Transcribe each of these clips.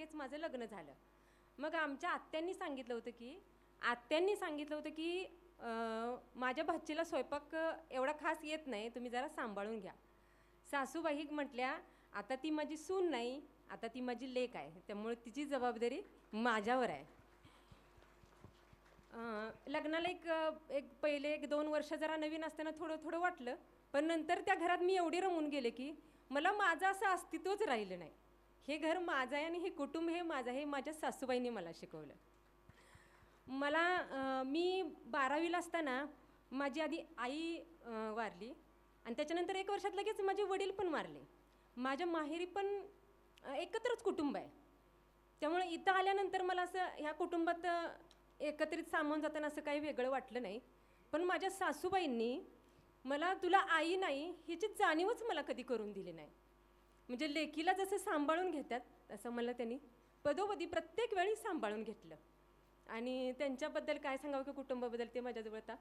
लगेच माझं लग्न झालं. मग आमच्या आत्यांनी सांगितलं होतं की आत्यांनी सांगितलं होतं की माझ्या भाचीला स्वयंपाक एवढा खास येत नाही तुम्ही जरा सांभाळून घ्या. सासूबाई म्हटल्या आता ती माझी सून नाही आता ती माझी लेक आहे त्यामुळे तिची जबाबदारी माझ्यावर आहे. लग्नाला एक एक पहिले एक दोन वर्ष जरा नवीन असताना थोडं थोडं वाटलं पण नंतर त्या घरात मी एवढी रमून गेले की मला माझं असं अस्तित्वच राहिलं नाही. हे घर माझं आहे आणि हे कुटुंब हे माझं हे माझ्या सासूबाईंनी मला शिकवलं. मला मी बारावीला असताना माझी आधी आई वारली आणि त्याच्यानंतर एक वर्षात लगेच माझे वडील पण वारले. माझ्या माहेरी पण एकत्रच कुटुंब आहे. त्यामुळे इथं आल्यानंतर मला असं ह्या कुटुंबात एकत्रित सामावून जाताना असं काही वेगळं वाटलं नाही. पण माझ्या सासूबाईंनी मला तुला आई नाही ह्याची जाणीवच मला कधी करून दिली नाही. म्हणजे लेकीला जसं सांभाळून घेतात तसं मला त्यांनी पदोपदी प्रत्येक वेळी सांभाळून घेतलं. आणि त्यांच्याबद्दल काय सांगावं की कुटुंबाबद्दल ते माझ्याजवळ आता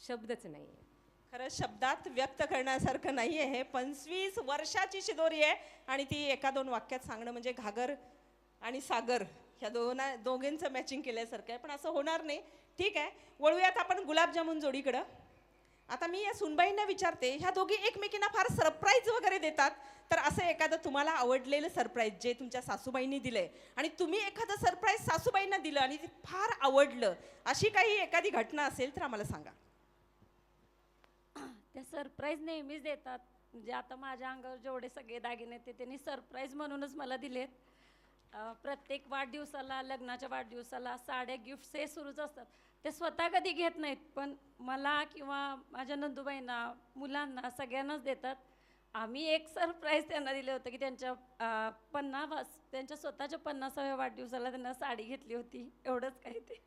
शब्दच नाही आहे खरं शब्दात व्यक्त करण्यासारखं नाही आहे हे पंचवीस वर्षाची शिदोरी आहे आणि ती एका दोन वाक्यात सांगणं म्हणजे घागर आणि सागर ह्या दोना दोघींचं मॅचिंग केल्यासारखं आहे. पण असं होणार नाही. ठीक आहे वळूयात आपण गुलाबजामुन जोडीकडं. आता मी या सुनबाईंना विचारते ह्या दोघी एकमेकींना फार सरप्राईज वगैरे देतात. तर असं एखादं तुम्हाला आवडलेलं सरप्राईज जे तुमच्या सासूबाईंनी दिलंय आणि तुम्ही एखादं सरप्राईज सासूबाईंना दिलं आणि ते फार आवडलं अशी काही एखादी घटना असेल तर आम्हाला सांगा. त्या सरप्राईज नेहमीच देतात. म्हणजे आता माझ्या अंगावर जेवढे सगळे दागिने ते त्यांनी सरप्राईज म्हणूनच मला दिलेत. प्रत्येक वाढदिवसाला लग्नाच्या वाढदिवसाला साड्या गिफ्ट्स हे सुरूच असतात. ते स्वतः कधी घेत नाहीत पण मला किंवा माझ्या नंदूबाईंना मुलांना सगळ्यांनाच देतात. आम्ही एक सरप्राईज त्यांना दिलं होतं की त्यांच्या पन्नास त्यांच्या स्वतःच्या पन्नासाव्या वाढदिवसाला त्यांना साडी घेतली होती. एवढंच काही ते.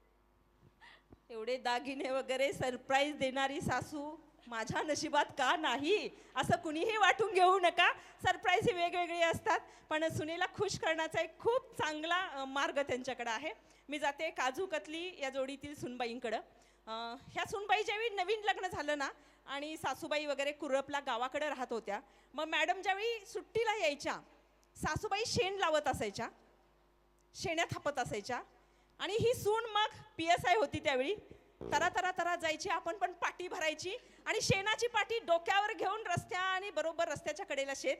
एवढे दागिने वगैरे सरप्राईज देणारी सासू माझ्या नशिबात का नाही? असं कुणीही वाटून घेऊ नका. सरप्राईज ही वेगवेगळी असतात. पण सुनेला खुश करण्याचा एक खूप चांगला मार्ग त्यांच्याकडे आहे. मी जाते काजू कतली या जोडीतील सुनबाईंकडं. ह्या सुनबाई ज्यावेळी नवीन लग्न झालं ना आणि सासूबाई वगैरे कुरपला गावाकडे राहत होत्या मग मॅडम ज्यावेळी सुट्टीला यायच्या सासूबाई शेण लावत असायच्या शेण्या थापत असायच्या आणि ही सून मग पी एस आय होती त्यावेळी. तरा तरा तरा जायची आपण पण पाटी भरायची आणि शेणाची पाटी डोक्यावर घेऊन रस्त्या आणि बरोबर रस्त्याच्या कडेला शेत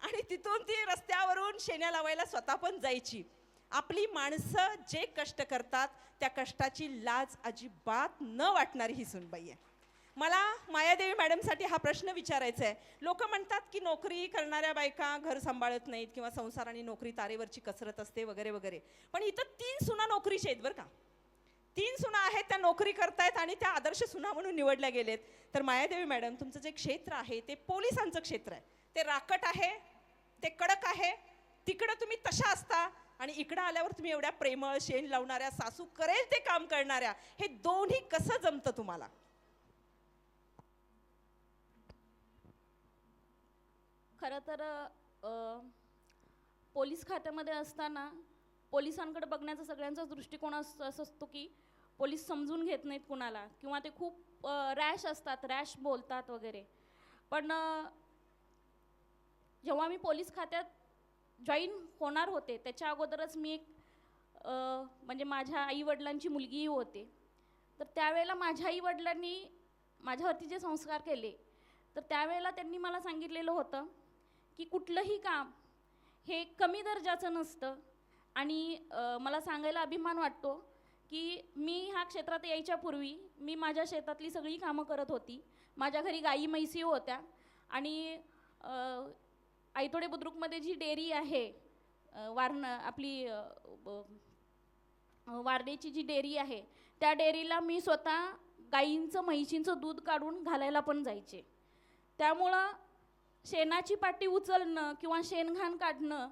आणि तिथून ती रस्त्यावरून शेण्या लावायला स्वतः पण जायची. आपली माणसं जे कष्ट करतात त्या कष्टाची लाज अजिबात न वाटणारी ही सुनबाई आहे. मला मायादेवी मॅडमसाठी हा प्रश्न विचारायचा आहे. लोक म्हणतात की नोकरी करणाऱ्या बायका घर सांभाळत नाहीत किंवा संसार आणि नोकरी तारेवरची कसरत असते वगैरे वगैरे. पण इथं तीन सुना नोकरीचे आहेत बरं का. तीन सुना आहेत त्या नोकरी करतायत आणि त्या आदर्श सुना म्हणून निवडल्या गेलेत. तर मायादेवी मॅडम तुमचं जे क्षेत्र आहे ते पोलिसांचं क्षेत्र आहे. ते राकट आहे ते कडक आहे तिकडं तुम्ही तशा असता आणि इकडं आल्यावर तुम्ही एवढ्या प्रेमळ शेण लावणाऱ्या सासू करेल ते काम करणाऱ्या हे दोन्ही कसं जमतं तुम्हाला? खरं तर पोलीस खात्यामध्ये असताना पोलिसांकडे बघण्याचा सगळ्यांचा दृष्टिकोन अस असं असतो की पोलीस समजून घेत नाहीत कुणाला किंवा ते खूप रॅश असतात रॅश बोलतात वगैरे. पण जेव्हा मी पोलीस खात्यात जॉईन होणार होते त्याच्या अगोदरच मी एक म्हणजे माझ्या आईवडिलांची मुलगीही होते. तर त्यावेळेला माझ्या आईवडिलांनी माझ्यावरती जे संस्कार केले तर त्यावेळेला त्यांनी मला सांगितलेलं होतं की कुठलंही काम हे कमी दर्जाचं नसतं. आणि मला सांगायला अभिमान वाटतो की मी ह्या क्षेत्रात यायच्या पूर्वी मी माझ्या शेतातली सगळी कामं करत होती. माझ्या घरी गाई म्हैसी होत्या आणि आयतोडे बुद्रुकमध्ये जी डेअरी आहे वारण आपली वारडेची जी डेअरी आहे त्या डेअरीला मी स्वतः गाईंचं म्हैशींचं दूध काढून घालायला पण जायचे. त्यामुळं शेणाची पाटी उचलणं किंवा शेणघाण काढणं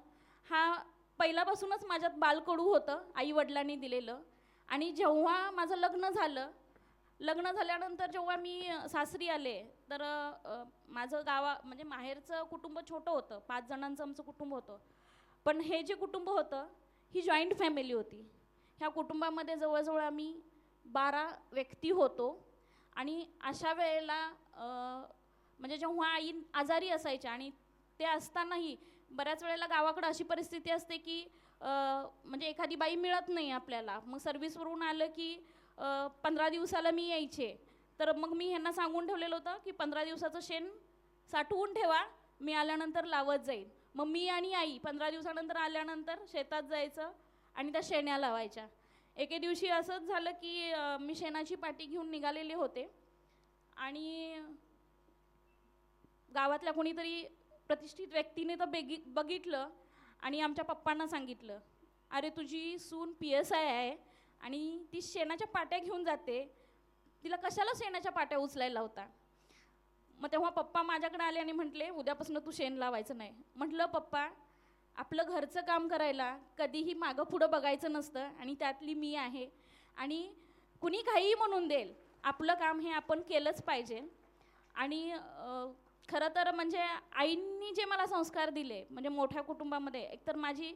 हा पहिल्यापासूनच माझ्यात बालकडू होतं आई वडिलांनी दिलेलं. आणि जेव्हा माझं लग्न झालं लग्न झाल्यानंतर जेव्हा मी सासरी आले तर माझं गावा म्हणजे माहेरचं कुटुंब छोटं होतं पाच जणांचं आमचं कुटुंब होतं. पण हे जे कुटुंब होतं ही जॉईंट फॅमिली होती. ह्या कुटुंबामध्ये जवळजवळ आम्ही बारा व्यक्ती होतो. आणि अशा वेळेला म्हणजे जेव्हा आई आजारी असायच्या आणि ते असतानाही बऱ्याच वेळेला गावाकडं अशी परिस्थिती असते की म्हणजे एखादी बाई मिळत नाही आपल्याला. मग सर्व्हिसवरून आलं की पंधरा दिवसाला मी यायचे. तर मग मी ह्यांना सांगून ठेवलेलं होतं की पंधरा दिवसाचं शेण साठवून ठेवा मी आल्यानंतर लावत जाईन. मग मी आणि आई पंधरा दिवसानंतर आल्यानंतर शेतात जायचं आणि त्या शेण्या लावायच्या. एके दिवशी असंच झालं की मी शेणाची पाटी घेऊन निघालेले होते. आणि गावातल्या कोणीतरी प्रतिष्ठित व्यक्तीने तर बेगी बघितलं आणि आमच्या पप्पांना सांगितलं अरे तुझी सून पी एस आय आहे आणि ती शेणाच्या पाट्या घेऊन जाते. तिला कशाला शेणाच्या पाट्या उचलायला होता मग तेव्हा पप्पा माझ्याकडे आले आणि म्हटले उद्यापासून तू शेण लावायचं नाही. म्हटलं पप्पा आपलं घरचं काम करायला कधीही मागं पुढं बघायचं नसतं आणि त्यातली मी आहे. आणि कुणी काहीही म्हणून देईल. आपलं काम हे आपण केलंच पाहिजे. आणि खरं तर म्हणजे आईंनी जे मला संस्कार दिले म्हणजे मोठ्या कुटुंबामध्ये एकतर माझी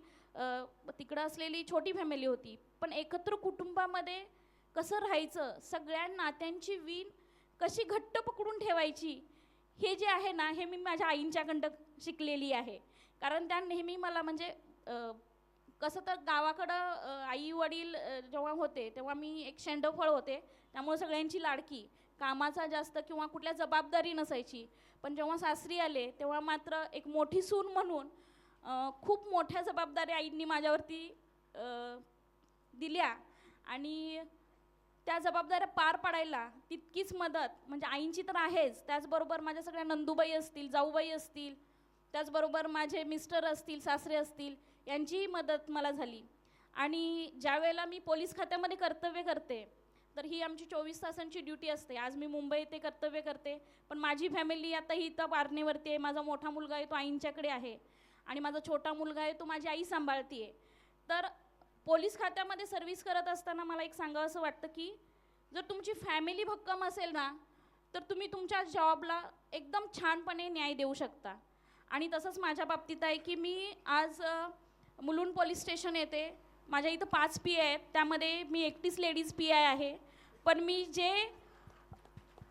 तिकडं असलेली छोटी फॅमिली होती पण एकत्र कुटुंबामध्ये कसं राहायचं सगळ्या नात्यांची वीण कशी घट्ट पकडून ठेवायची हे जे आहे ना हे मी माझ्या आईंच्याकडं शिकलेली आहे. कारण त्या नेहमी मला म्हणजे कसं तर गावाकडं आई वडील जेव्हा होते तेव्हा मी एक शेंडफळ होते त्यामुळे सगळ्यांची लाडकी. कामाचा जास्त किंवा कुठल्या जबाबदारी नसायची. पण जेव्हा सासरी आले तेव्हा मात्र एक मोठी सून म्हणून खूप मोठ्या जबाबदाऱ्या आईंनी माझ्यावरती दिल्या. आणि त्या जबाबदाऱ्या पार पाडायला तितकीच मदत म्हणजे आईंची तर आहेच. त्याचबरोबर माझ्या सगळ्या नंदूबाई असतील जाऊबाई असतील त्याचबरोबर माझे मिस्टर असतील सासरे असतील यांचीही मदत मला झाली. आणि ज्या वेळेला मी पोलीस खात्यामध्ये कर्तव्य करते तर ही आमची चोवीस तासांची ड्युटी असते. आज मी मुंबई ते कर्तव्य करते. पण माझी फॅमिली आता ही इथं पारणेवरती आहे. माझा मोठा मुलगा आहे तो आईंच्याकडे आहे. आणि माझा छोटा मुलगा आहे तो माझी आई सांभाळते तर पोलीस खात्यामध्ये सर्व्हिस करत असताना मला एक सांगावं असं वाटतं की जर तुमची फॅमिली भक्कम असेल ना तर तुम्ही तुमच्या जॉबला एकदम छानपणे न्याय देऊ शकता. आणि तसंच माझ्या बाबतीत आहे की मी आज मुलुंड पोलीस स्टेशन येते. माझ्या इथं पाच पी आहेत. त्यामध्ये मी एकटीच लेडीज पी आय आहे. पण मी जे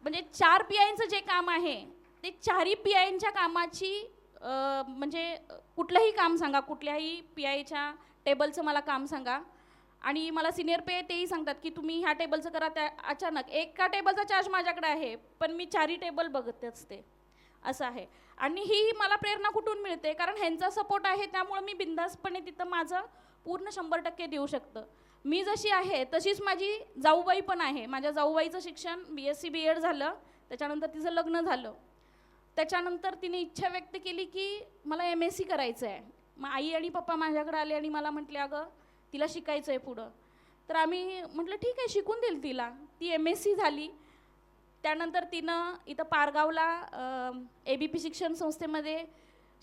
म्हणजे चार पी आयचं जे काम आहे ते चारही पी आयच्या कामाची म्हणजे कुठलंही काम सांगा कुठल्याही पी आयच्या टेबलचं मला काम सांगा. आणि मला सिनियर पे तेही सांगतात की तुम्ही ह्या टेबलचं करा त्या अचानक एका टेबलचा चार्ज माझ्याकडे आहे पण मी चारही टेबल बघत असते. असं आहे. आणि ही मला प्रेरणा कुठून मिळते? कारण ह्यांचा सपोर्ट आहे त्यामुळे मी बिंदासपणे तिथं माझं पूर्ण शंभर टक्के देऊ शकतं. मी जशी आहे तशीच माझी जाऊबाई पण आहे. माझ्या जाऊबाईचं शिक्षण B S C B Ed झालं त्याच्यानंतर तिचं लग्न झालं. त्याच्यानंतर तिने इच्छा व्यक्त केली की मला एम एस सी करायचं आहे मग आई आणि पप्पा माझ्याकडे आले आणि मला म्हटले अगं तिला शिकायचं आहे पुढं. तर आम्ही म्हटलं ठीक आहे शिकून देईल तिला. ती एम एस सी झाली. त्यानंतर तिनं इथं पारगावला ए बी पी शिक्षण संस्थेमध्ये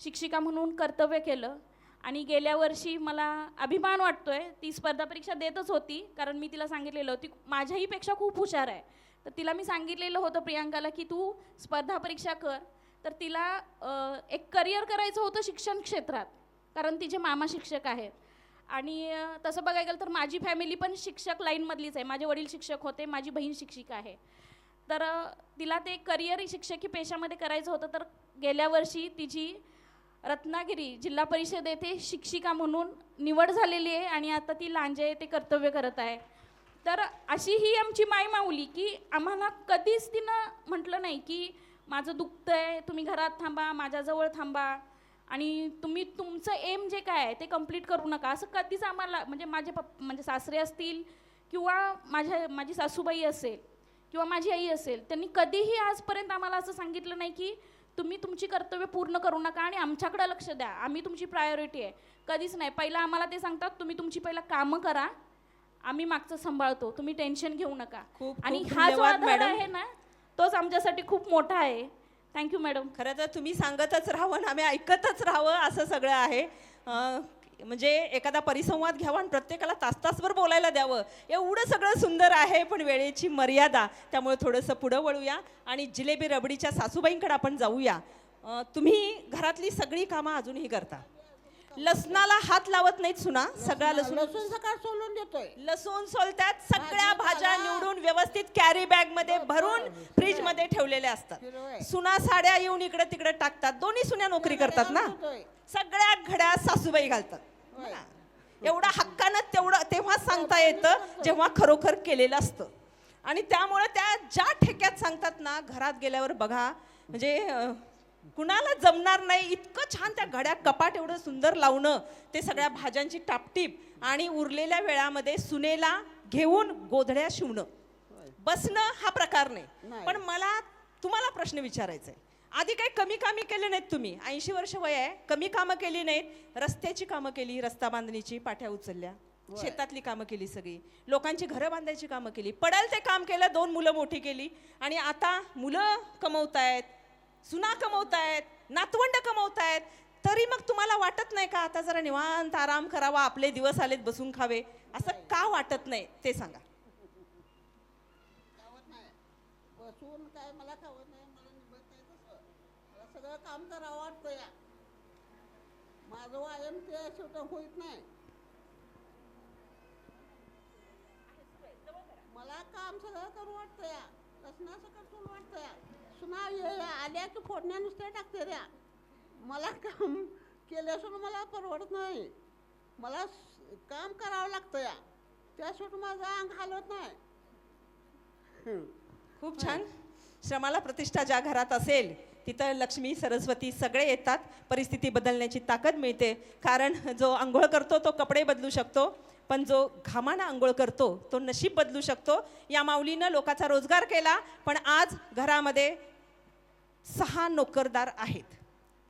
शिक्षिका म्हणून कर्तव्य केलं. आणि गेल्या वर्षी मला अभिमान वाटतोय ती स्पर्धा परीक्षा देतच होती कारण मी तिला सांगितलेलं होती माझ्याहीपेक्षा खूप हुशार आहे. तर तिला मी सांगितलेलं होतं प्रियांकाला की तू स्पर्धा परीक्षा कर. तर तिला एक करिअर करायचं होतं शिक्षण क्षेत्रात कारण तिचे मामा शिक्षक आहेत. आणि तसं बघायला गेलं तर माझी फॅमिली पण शिक्षक लाईनमधलीच आहे. माझे वडील शिक्षक होते माझी बहीण शिक्षिका आहे. तर तिला ते करिअर शिक्षकी पेशामध्ये करायचं होतं. तर गेल्या वर्षी तिची रत्नागिरी जिल्हा परिषद येथे शिक्षिका म्हणून निवड झालेली आहे आणि आता ती लांजे येथे कर्तव्य करत आहे. तर अशी ही आमची माय माऊली की आम्हाला कधीच तिनं म्हटलं नाही की माझं दुखतंय तुम्ही घरात थांबा माझ्याजवळ थांबा आणि तुम्ही तुमचं एम जे काय आहे ते कंप्लीट करू नका. असं कधीच आम्हाला म्हणजे माझे पप म्हणजे सासरे असतील किंवा माझ्या माझी सासूबाई असेल किंवा माझी आई असेल त्यांनी कधीही आजपर्यंत आम्हाला असं सांगितलं नाही की तुम्ही तुमची कर्तव्य पूर्ण करू नका आणि आमच्याकडे लक्ष द्या. आम्ही तुमची प्रायोरिटी आहे. कधीच नाही. पहिला आम्हाला ते सांगतात तुम्ही तुमची पहिला कामं करा. आम्ही मागचं सांभाळतो. तुम्ही टेन्शन घेऊ नका. आणि हा जो आधार. आहे ना तोच आमच्यासाठी खूप मोठा आहे. थँक्यू मॅडम खरं तर तुम्ही सांगतच राहावं आणि आम्ही ऐकतच राहावं असं सगळं आहे. म्हणजे एखादा परिसंवाद घ्यावा आणि प्रत्येकाला तास तासभर बोलायला द्यावं. एवढं सगळं सुंदर आहे पण वेळेची मर्यादा. त्यामुळे थोडंसं पुढं वळूया आणि जिलेबी रबडीच्या सासूबाईंकडे आपण जाऊया. तुम्ही घरातली सगळी कामं अजूनही करता. लसणाला हात लावत नाहीत सुना सगळा लसूण लसूण सकाळ सोलून देतोय. लसूण सोलतात सगळ्या. भाज्या निवडून व्यवस्थित कॅरी बॅगमध्ये भरून फ्रीजमध्ये ठेवलेल्या असतात. सुना साड्या येऊन इकडे तिकडे टाकतात. दोन्ही सुन्या नोकरी करतात ना. सगळ्या घड्या सासूबाई घालतात. एवढा हक्कानं तेवढं तेव्हा सांगता येतं जेव्हा खरोखर केलेलं असतं. आणि त्यामुळं त्या ज्या ठेक्यात सांगतात ना घरात गेल्यावर बघा म्हणजे कुणाला जमणार नाही इतकं छान त्या घड्या कपाट एवढं सुंदर लावणं ते सगळ्या भाज्यांची टापटीप आणि उरलेल्या वेळामध्ये सुनेला घेऊन गोधड्या शिवणं. बसणं हा प्रकार नाही. पण मला तुम्हाला प्रश्न विचारायचा आहे आधी काही कमी कामी केले नाहीत तुम्ही. ऐंशी वर्ष वय आहे. कमी कामं केली नाहीत. रस्त्याची कामं केली रस्ता बांधणीची पाठ्या उचलल्या. शेतातली कामं केली सगळी. लोकांची घरं बांधायची कामं केली. पडाल ते काम केलं दोन मुलं मोठी केली. आणि आता मुलं कमवतायत. सुना कमवतायत नातवंड कमवतायत तरी मग तुम्हाला वाटत नाही का आता जरा निवांत आराम करावा आपले दिवस आलेत बसून खावे? असं का वाटत नाही? ते सांगा. बसून काय मला खावत नाही मला निभत नाही तसं. मला सगळं काम करावं वाटतं या. माझं वायम ते शेवट होत नाही. मला काम सगळं करू वाटतं या. कसना सकट करू वाटतं या. सुना आल्या की फोडण्या नुसत्या टाकते द्या मला काम केल्यासून मला परवडत नाही. मला काम करावं लागतं या. त्याशिवाय माझं अंग हालत नाही. खूप छान. श्रमाला प्रतिष्ठा ज्या घरात असेल तिथं लक्ष्मी सरस्वती सगळे येतात. परिस्थिती बदलण्याची ताकद मिळते. कारण जो आंघोळ करतो तो कपडे बदलू शकतो. पण जो घामानं आंघोळ करतो तो नशीब बदलू शकतो. या माऊलीनं लोकाचा रोजगार केला पण आज घरामध्ये सहा नोकरदार आहेत.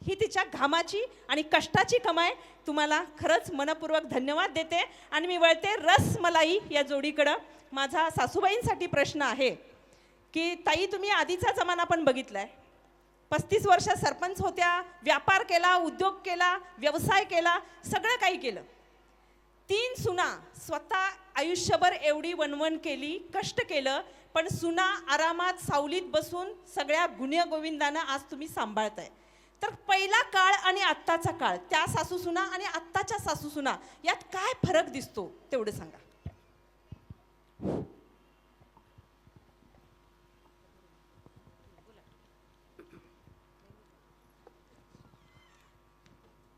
ही तिच्या घामाची आणि कष्टाची कमाई तुम्हाला खरंच मनपूर्वक धन्यवाद देते आणि मी वळते रसमलाई या जोडीकडं. माझा सासूबाईंसाठी प्रश्न आहे की ताई तुम्ही आधीचा जमाना पण बघितला आहे पस्तीस वर्ष सरपंच होत्या व्यापार केला उद्योग केला व्यवसाय केला सगळं काही केलं. तीन सुना स्वतः आयुष्यभर एवढी वणवण केली कष्ट केलं पण सुना आरामात सावलीत बसून सगळ्या गुन्ह्यगोविंदानं आज तुम्ही सांभाळताय. तर पहिला काळ आणि आत्ताचा काळ त्या सासू सुना आणि आत्ताच्या सासू सुना यात काय फरक दिसतो तेवढं सांगा.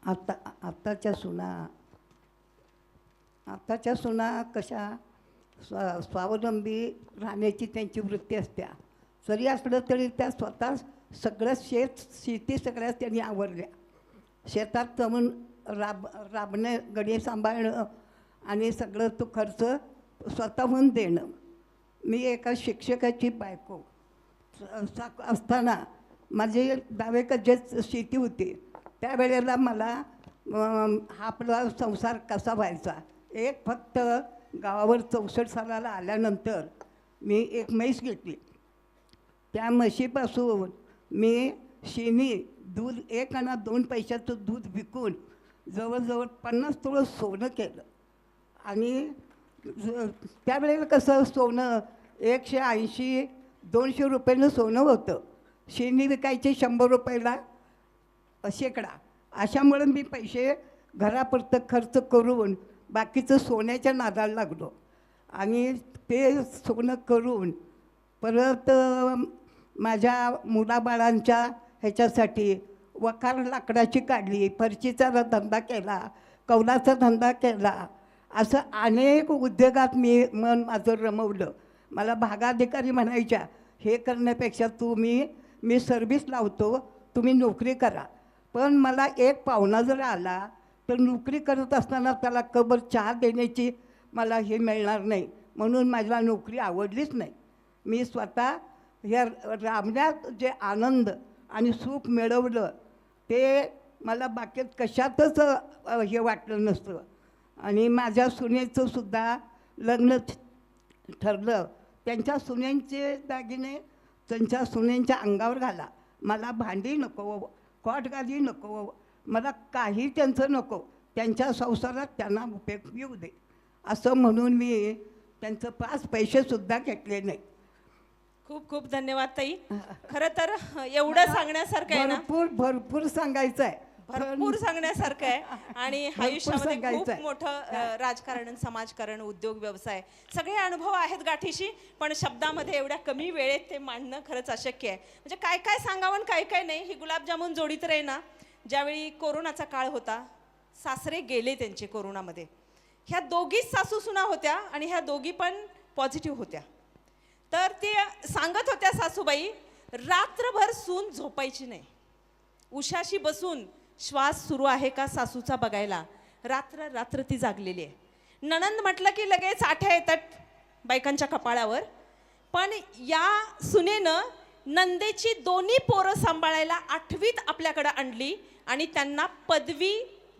आत्ता आत्ताच्या सुना आत्ताच्या सुना कशा स्वा स्वावलंबी राहण्याची त्यांची वृत्ती असत्या. जरी असलं तरी त्या स्वतः सगळं शेत शेती सगळ्या त्यांनी आवरल्या. शेतात जाऊन राब राबणं गडी सांभाळणं आणि सगळं तो खर्च स्वतःहून देणं. मी एका शिक्षकाची बायको. असताना माझी दहावेकर जे शेती होती. त्यावेळेला मला हा आपला संसार कसा व्हायचा? एक फक्त गावावर चौसष्ट सालाला आल्यानंतर मी एक म्हैस घेतली. त्या म्हशीपासून मी शेणी दूध एक आणा दोन पैशाचं दूध विकून जवळजवळ पन्नास तोळं सोनं केलं. आणि त्यावेळेला कसं सोनं एकशे ऐंशी दोनशे रुपयानं सोनं होतं. शेणी विकायचे शंभर रुपयाला शेकडा अशामुळे मी पैसे घरापुरतं खर्च करून बाकीचं सोन्याच्या नादाला लागलो. आणि ते सोनं करून परत माझ्या मुलाबाळांच्या ह्याच्यासाठी वखार लाकडाची काढली फरशीचा धंदा केला कौलाचा धंदा केला. असं अनेक उद्योगात मी मन माझं रमवलं. मला भागाधिकारी म्हणायच्या हे करण्यापेक्षा तुम्ही मी सर्व्हिस लावतो तुम्ही नोकरी करा. पण मला एक पाहुणा जर आला तर नोकरी करत असताना त्याला कबर चहा देण्याची मला हे मिळणार नाही. म्हणून माझ्या नोकरी आवडलीच नाही. मी स्वतः ह्या राबण्यात जे आनंद आणि सुख मिळवलं ते मला बाकीत कशातच हे वाटलं नसतं. आणि माझ्या सुनेचं सुद्धा लग्न ठरलं. त्यांच्या सुनेंचे दागिने त्यांच्या सुनेंच्या अंगावर घाला. मला भांडी नको कॉटगादी नको मला काही त्यांचं नको. त्यांच्या संसारात त्यांना उपयोग येऊ दे. असं म्हणून मी त्यांचं पाच पैसेसुद्धा घेतले नाही. खूप खूप धन्यवाद ताई. खरं तर एवढं सांगण्यासारखं आहे ना? भरपूर भरपूर सांगायचं आहे भरपूर सांगण्यासारखं आहे. आणि आयुष्यामध्ये खूप. मोठं राजकारण समाजकारण उद्योग व्यवसाय सगळे अनुभव आहेत गाठीशी पण शब्दामध्ये एवढ्या कमी वेळेत ते मांडणं खरंच अशक्य आहे. म्हणजे काय काय सांगावं आणि काय काय नाही ही गुलाबजामुन जोडी तर आहे ना ज्यावेळी कोरोनाचा काळ होता सासरे गेले त्यांचे कोरोनामध्ये. ह्या दोघीच सासू सुना होत्या आणि ह्या दोघी पण पॉझिटिव्ह होत्या. तर ते सांगत होत्या सासूबाई रात्रभर सून झोपायची नाही. उशाशी बसून श्वास सुरू आहे का सासूचा बघायला? रात्र रात्र ती जागलेली आहे. नणंद म्हटलं की लगेच आठ्या येतात बायकांच्या कपाळावर. पण या सुनेनं नंदेची दोन्ही पोरं सांभाळायला आठवीत आपल्याकडं आणली. आणि त्यांना पदवी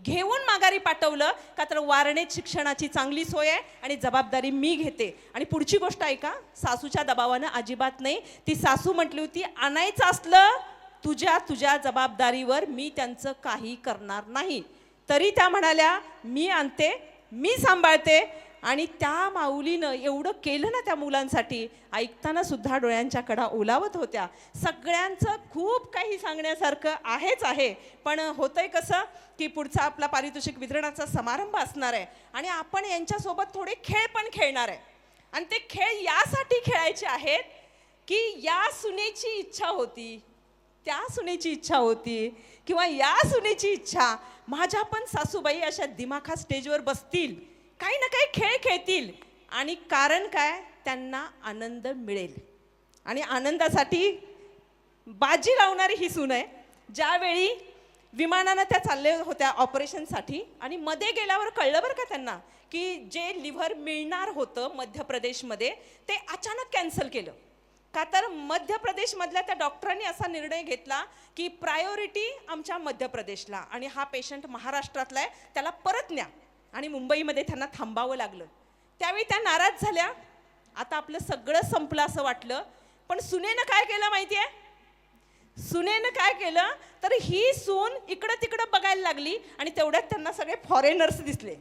घेऊन माघारी पाठवलं का तर वारणेत शिक्षणाची चांगली सोय आहे आणि जबाबदारी मी घेते. आणि पुढची गोष्ट ऐका सासूच्या दबावानं अजिबात नाही. ती सासू म्हटली होती आणायचं असलं तुझ्या तुझ्या जबाबदारीवर मी त्यांचं काही करणार नाही. तरी त्या म्हणाल्या मी आणते मी सांभाळते आणि त्या माऊलीनं एवढं केलं ना त्या मुलांसाठी ऐकताना सुद्धा डोळ्यांच्या कडा ओलावत होत्या. सगळ्यांचं खूप काही सांगण्यासारखं आहेच आहे. पण होतंय कसं की पुढचा आपला पारितोषिक वितरणाचा समारंभ असणार आहे आणि आपण यांच्यासोबत थोडे खेळ पण खेळणार आहे. आणि ते खेळ यासाठी खेळायचे आहेत की या सुनेची इच्छा होती त्या सुनेची इच्छा होती किंवा या सुनेची इच्छा माझ्या पण सासूबाई अशा दिमाखा स्टेजवर बसतील काही ना काही खेळ खेळतील. आणि कारण काय? त्यांना आनंद मिळेल. आणि आनंदासाठी बाजी लावणारी ही सून आहे. ज्यावेळी विमानानं त्या चालल्या होत्या ऑपरेशनसाठी आणि मध्ये गेल्यावर कळलं बरं का त्यांना की जे लिव्हर मिळणार होतं मध्य प्रदेशमध्ये ते अचानक कॅन्सल केलं. का तर मध्य प्रदेशमधल्या त्या डॉक्टरांनी असा निर्णय घेतला की प्रायोरिटी आमच्या मध्य प्रदेशला आणि हा पेशंट महाराष्ट्रातला आहे त्याला परत न्या. आणि मुंबईमध्ये त्यांना थांबावं लागलं. त्यावेळी त्या नाराज झाल्या. आता आपलं सगळं संपलं असं वाटलं. पण सुनेनं काय केलं माहिती आहे सुनेनं काय केलं? तर ही सून इकडं तिकडं बघायला लागली आणि तेवढ्यात त्यांना सगळे फॉरेनर्स दिसले.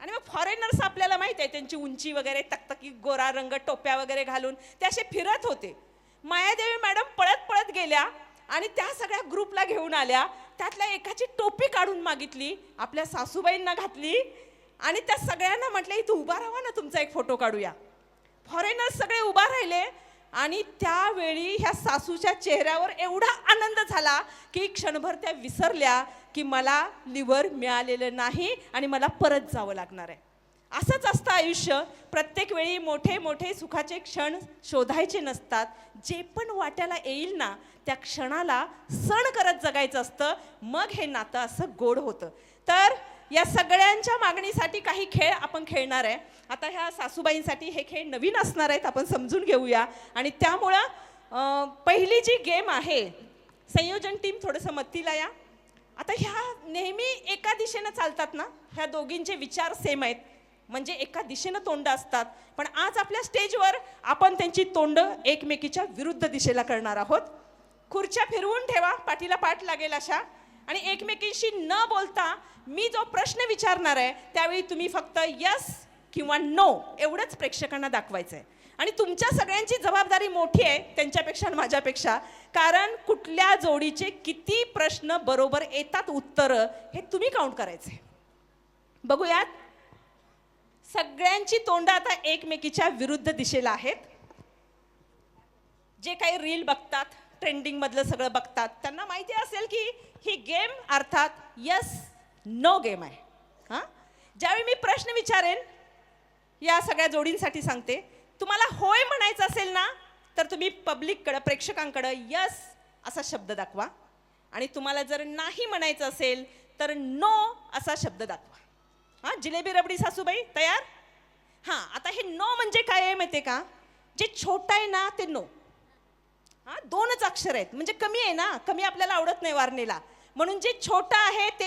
आणि मग फॉरेनर्स आपल्याला माहिती आहे त्यांची उंची वगैरे तकतकी गोरा रंग टोप्या वगैरे घालून ते असे फिरत होते. मायादेवी मॅडम पळत पळत गेल्या आणि त्या सगळ्या ग्रुपला घेऊन आल्या. त्यातल्या एकाची टोपी काढून मागितली आपल्या सासूबाईंना घातली आणि त्या सगळ्यांना म्हटलं इथं उभा राहा ना तुमचा एक फोटो काढूया. फॉरेनर्स सगळे उभा राहिले आणि त्यावेळी ह्या सासूच्या चेहऱ्यावर एवढा आनंद झाला की क्षणभर त्या विसरल्या की मला लिव्हर मिळालेलं नाही आणि मला परत जावं लागणार आहे. असंच असतं आयुष्य. प्रत्येक वेळी मोठे मोठे सुखाचे क्षण शोधायचे नसतात. जे पण वाट्याला येईल ना त्या क्षणाला सण करत जगायचं असतं. मग हे नातं असं गोड होतं. तर या सगळ्यांच्या मागणीसाठी काही खेळ आपण खेळणार आहे. आता ह्या सासूबाईंसाठी हे खेळ नवीन असणार आहेत आपण समजून घेऊया. आणि त्यामुळं पहिली जी गेम आहे संयोजन टीम थोडंसं मत्तीला या. आता ह्या नेहमी एका दिशेनं चालतात ना? ह्या दोघींचे विचार सेम आहेत. म्हणजे एका दिशेनं तोंड असतात. पण आज आपल्या स्टेजवर आपण त्यांची तोंड एकमेकीच्या विरुद्ध दिशेला करणार आहोत. खुर्च्या फिरवून ठेवा. पाठीला पाठ लागेल अशा. आणि एकमेकींशी न बोलता मी जो प्रश्न विचारणार आहे त्यावेळी तुम्ही फक्त यस किंवा नो एवढंच प्रेक्षकांना दाखवायचं आहे आणि तुमच्या सगळ्यांची जबाबदारी मोठी आहे त्यांच्यापेक्षा आणि माझ्यापेक्षा कारण कुठल्या जोडीचे किती प्रश्न बरोबर येतात उत्तरं हे तुम्ही काउंट करायचे बघूयात. सगळ्यांची तोंड आता एकमेकीच्या विरुद्ध दिशेला आहेत. जे काही रील बघतात ट्रेंडिंगमधलं सगळं बघतात. त्यांना माहिती असेल की ही गेम अर्थात यस नो गेम आहे. हां? ज्यावेळी मी प्रश्न विचारेन या सगळ्या जोडींसाठी सांगते. तुम्हाला होय म्हणायचं असेल ना तर तुम्ही पब्लिककडं प्रेक्षकांकडं यस असा शब्द दाखवा. आणि तुम्हाला जर नाही म्हणायचं असेल तर नो असा शब्द दाखवा. हां? जिलेबी रबडी सासूबाई तयार? हां आता हे नो म्हणजे काय आहे माहिती आहे का? जे छोटं आहे ना ते नो हां दोनच अक्षर आहेत. म्हणजे कमी आहे ना कमी आपल्याला आवडत नाही वारणीला. म्हणून जे छोटं आहे ते